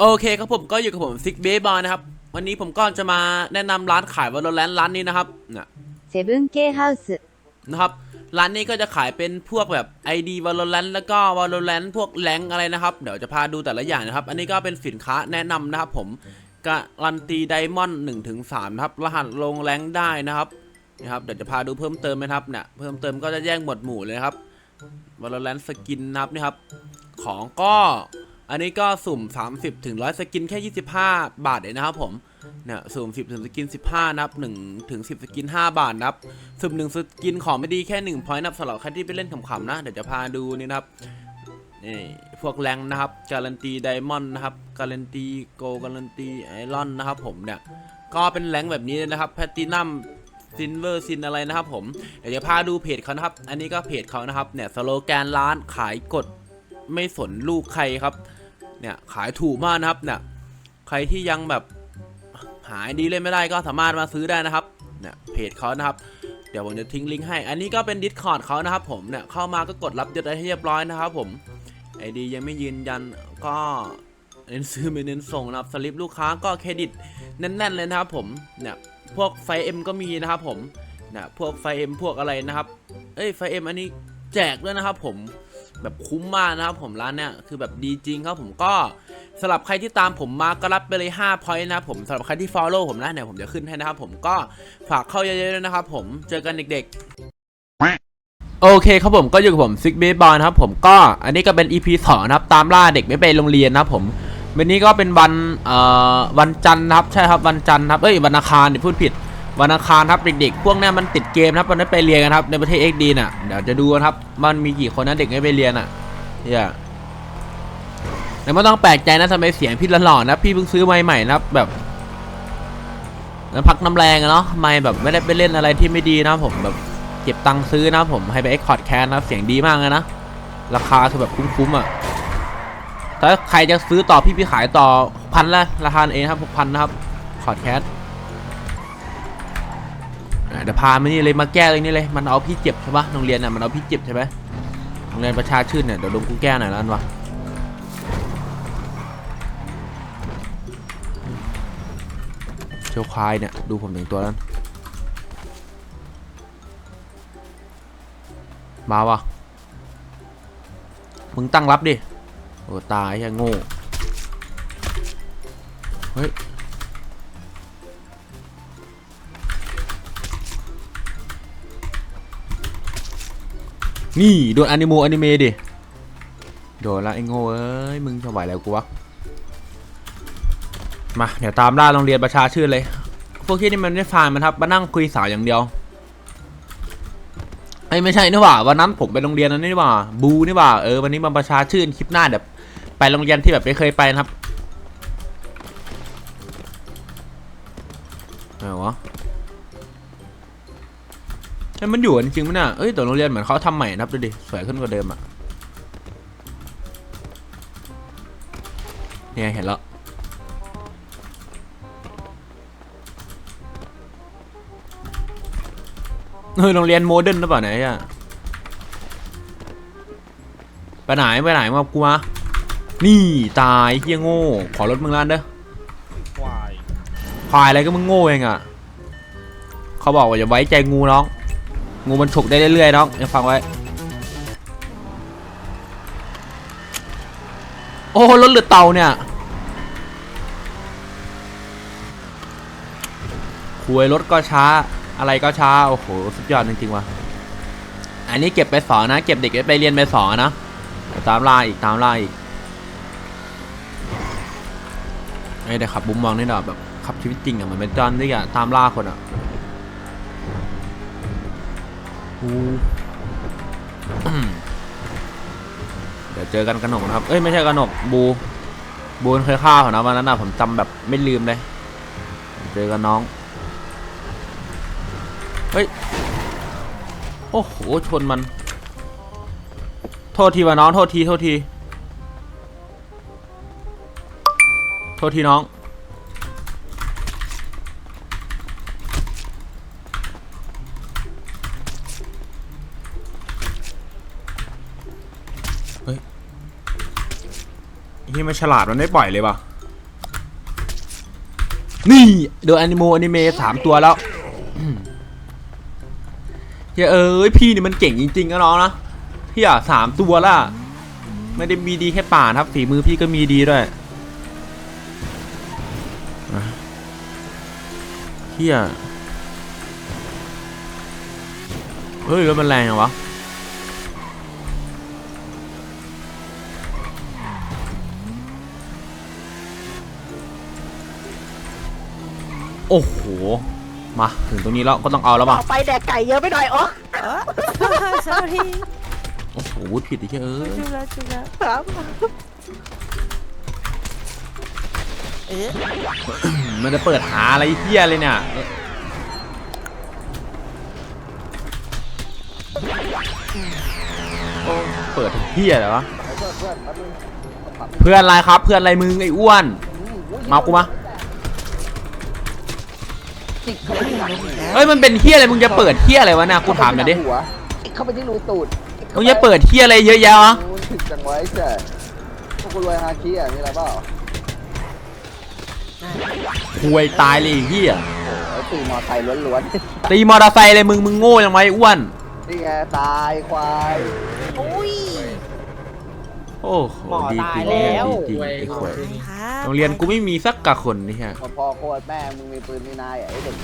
โอเคครับผมก็อยู่กับผมซิกเบย์บอลนะครับ วันนี้ผมก็จะมาแนะนำร้านขายวอลเลนร้านนี้นะครับนะเซเว่นเคเฮาส์นะครับ ร้านนี้ก็จะขายเป็นพวกแบบ ID v a l o r a n t แล้วก็วอลเลนพวกแรงอะไรนะครับ เดี๋ยวจะพาดูแต่ละอย่างนะครับ อันนี้ก็เป็นสินค้าแนะนำนะครับผมการันตีไดมอนด์หนึ่งถึงสามครับ รหัสลงแรงได้นะครับนะครับ เดี๋ยวจะพาดูเพิ่มเติมไหมครับเนี่ยเพิ่มเติมก็จะแย่งหมดหมู่เลยครับวอลเลนสกินนะครับนี่ครับ ของก็ อันนี้ก็สุ่ม 30ถึง100 สกินแค่ 25 บาทเองนะครับผมเนี่ยสุ่ม 10ถึงสกิน 15 นับ1ถึง10 สกิน 5 บาทนับสุ่ม1สกินของไม่ดีแค่1พอยต์นับสำหรับใครที่ไปเล่นขำๆนะ เดี๋ยวจะพาดูนี่นะครับนี่พวกแรงนะครับ การันตีไดมอนด์นะครับ การันตีโกการันตีไอรอนนะครับผมเนี่ย ก็เป็นแรงแบบนี้นะครับแพตตินัมซินเวอร์ซินอะไรนะครับผม เดี๋ยวจะพาดูเพจเขานะครับ อันนี้ก็เพจเขานะครับเนี่ยสโลแกนร้านขายกดไม่สนลูกใครครับ เนี่ยขายถูกมากนะครับเนี่ยใครที่ยังแบบหายดีเล่นไม่ได้ก็สามารถมาซื้อได้นะครับเนี่ยเพจเขานะครับ เดี๋ยวผมจะทิ้งลิงก์ให้ อันนี้ก็เป็นดิสคอร์ดเขานะครับผมเนี่ยเข้ามาก็กดรับยศได้ให้เรียบร้อยนะครับผมไอดียังไม่ยืนยันก็เน้นซื้อไม่เน้นส่งนะครับสลิปลูกค้าก็เครดิตแน่นๆเลยนะครับผมเนี่ยพวกไฟเอ็มก็มีนะครับผมเนี่ยพวกไฟเอ็มพวกอะไรนะครับ เอ้ยไฟเอ็มอันนี้แจกด้วยนะครับผม แบบคุ้มมากนะครับผมร้านเนี่ยคือแบบดีจริงครับผมก็สำหรับใครที่ตามผมมาก็รับไปเลย5 point นะครับผมสำหรับใครที่ follow ผมนะเนี่ยผมจะขึ้นให้นะครับผมก็ฝากเข้าเยอะๆด้วยนะครับผมเจอกันเด็กๆ โอเคครับผมก็อยู่กับผมซิกเบย์บอลนะครับผมก็อันนี้ก็เป็น EP 2นะครับตามล่าเด็กไม่ไปโรงเรียนนะครับผมวันนี้ก็เป็นวันเอ่อวันจันทร์นะครับใช่ครับวันจันทร์ครับเอ้ยวันอังคารเนี่พูดผิด วันอังคารครับเด็กๆพวกนี้มันติดเกมนะครับมันไม่ไปเรียนกันครับในประเทศ XD น่ะเดี๋ยวจะดูนะครับมันมีกี่คนนะเด็กไม่ไปเรียนอะเฮียแต่ไม่ต้องแปลกใจนะทำไมเสียงพี่หล่อๆนะพี่เพิ่งซื้อไมค์ใหม่นะครับแบบน้ำพักน้ำแรงอะเนาะไม่แบบไม่ได้ไปเล่นอะไรที่ไม่ดีนะผมแบบเก็บตังค์ซื้อนะผมให้ไปเอ็กคอร์ดแคนนะเสียงดีมากเลยนะราคาคือแบบคุ้มๆอะถ้าใครจะซื้อต่อพี่พี่ขายต่อพันละราคาเองครับหกพันนะครับคอร์ดแคส เดี๋ยวพามานี่เลยมาแก้เลยนี่เลยมันเอาพี่เจ็บใช่ปะโรงเรียนน่ะมันเอาพี่เจ็บใช่ไหมโรงเรียนประชาชื่นเนี่ยเดี๋ยวลงกูแก้หน่อยแล้วกันวะเชียวควายเนี่ยดูผมถึงตัวแล้วมาวะมึงตั้งรับดิโอ้ตายยังโง่เฮ้ย นี่โดนอนิโมอนิเมดิ โดนละไอ้โง่เอ้ยมึงจะไหวแล้วกูวะ มา เดี๋ยวตามล่าโรงเรียนประชาชื่นเลย พวกที่นี่มันไม่ฟาร์มมันครับ มานั่งคุยสาวอย่างเดียวไอ้ไม่ใช่นี่หว่าวันนั้นผมไปโรงเรียนนั้นนี่หว่า บูนี่หว่าเออวันนี้มาประชาชื่นคลิปหน้าเดี๋ยวไปโรงเรียนที่แบบไม่เคยไปนะครับไหนวะ เอ้ยมันอยู่กันจริงไหมเนี่ยเอ้ยแต่โรงเรียนเหมือนเขาทำใหม่นะครับดูดิ สวยขึ้นกว่าเดิมอะเนี่ยเห็นแล้วเฮ้ยโรงเรียนโมเดิร์นหรือเปล่าเนี่ยไอะไปไหนไปไหนมากูมานี่ตายเฮียโง่ ขอรถมึงล้านเด้อควายควายอะไรก็มึงโง่เองอะเขาบอกว่าอย่าไว้ใจงูน้อง งูมันฉกได้เรื่อยๆน้องยังฟังไว้ โอ้รถหรือเต่าเนี่ยคุยรถก็ช้า อะไรก็ช้า โอ้โห สุดยอดจริงๆว่ะ อันนี้เก็บไปสอนนะ เก็บเด็กไปเรียนไปสอนนะ ตามล่าอีกตามล่าอีกไอ้ยเดี๋ยวขับบุมมองนี่หน่อยแบบขับชีวิตจริงอะเหมือนเป็นจอนนี่อะตามล่าคนอะ อู้อืมเดี๋ยวเจอกันกระหนกนะครับ เอ้ยไม่ใช่กระหนกบูบูนเคยฆ่าเขานะวันนั้นอะผมจำแบบไม่ลืมเลย เจอกันน้อง เฮ้ย โอ้โหชนมัน โทษทีวะน้อง โทษที โทษที โทษทีน้อง ฮ้ยที่มันฉลาดมันไม่ปล่อยเลยว่ะ นี่โดนอนิโมอนิเมะสามตัวแล้วเฮ้ยเอ้ยพี่นี่มันเก่งจริงๆนะน้องนะพี่อะสามตัวละไม่ได้มีดีแค่ป่านครับฝีมือพี่ก็มีดีด้วยอะเฮียเฮ้ยรถมันแรงจังวะ โอ้โห มา ถึงตรงนี้แล้วก็ต้องเอาแล้วป่ะเอาไปแดกไก่เยอะไปหน่อยอ๋อเออสวัสดีโอ้โหผิดอีกเอ้ยจุแล้วจุแล้วครับเออมันจะเปิดหาอะไรเฮี้ยเลยเนี่ยโอ้เปิดเฮี้ยอะไรวะ เพื่อนอะไรครับ เพื่อนอะไรมึงไอ้อ้วน มากูมา เฮ้ยมันเป็นเฮี้ยอะไรมึงจะเปิดเฮี้ยอะไรวะเนี่ยกูถามหน่อยดิหัวเข้าไปที่รูตูดมึงจะเปิดเฮี้ยอะไรเยอะแยะวะโอ้ยถึกจังไว้เจ้ะพวกกูรวยฮาคิอะมีอะไรเปล่าคุยตายเลยไอ้เฮี้ยโอ้ยตีมอไซค์ล้วนตีมอเตอร์ไซค์เลยมึงมึงโง่ยังไงอ้วนๆนี่ไงตายควาย อุ้ย โอ้โหหมอดีตายจริงแล้ว ดีจริงไอ้ขวยครับ โรงเรียนกูไม่มีสักกะคนนี่ฮะ พอพ่อโคตรแม่มึงมีปืนมีนายอะไอ้เด็ก